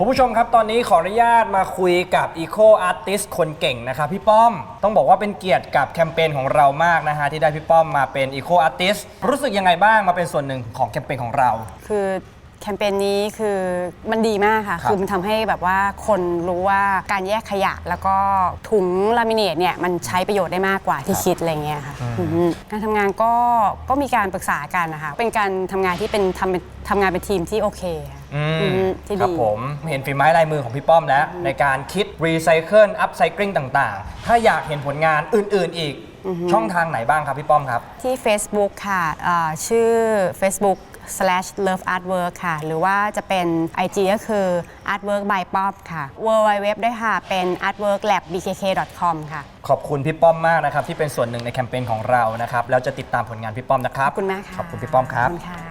คุณผู้ชมครับตอนนี้ขออนุญาตมาคุยกับ Eco Artist คนเก่งนะครับพี่ป้อม ต้องบอกว่าเป็นเกียรติกับแคมเปญของเรามากนะฮะที่ได้พี่ป้อมมาเป็น Eco Artist รู้สึกยังไงบ้างมาเป็นส่วนหนึ่งของแคมเปญของเรา คือ แคมเปญนี้คือมันดีมากค่ะ ครับคือมันทำให้แบบว่าคนรู้ว่าการแยกขยะแล้วก็ถุงลามิเนตเนี่ยมันใช้ประโยชน์ได้มากกว่าที่คิดอะไรเงี้ยค่ะอืมการทำงานก็ก็มีการปรึกษากันนะคะ เป็นการทำงานที่เป็นทำเป็นทำงานเป็นทีมที่โอเคค่ะอืมอืมที่ครับดีผมเห็นฝีไม้ลายมือของพี่ป้อมแล้ว ในการคิดรีไซเคิลอัพไซคลิงต่างๆ ถ้าอยากเห็นผลงานอื่น ๆ อีก ช่องทางไหนบ้างครับพี่ป้อมครับ ที่ Facebook ค่ะเอ่อชื่อ Facebook slash love artwork ค่ะ หรือว่าจะเป็น IG ก็คือ artwork by pop ค่ะ www ด้วยค่ะ เป็น artworklab.bkk.com ค่ะ ขอบคุณพี่ป้อมมากนะครับ ที่เป็นส่วนหนึ่งในแคมเปญของเรานะครับ แล้วจะติดตามผลงานพี่ป้อมนะครับ ขอบคุณมากค่ะ ขอบคุณพี่ป้อมครับ ขอบคุณค่ะ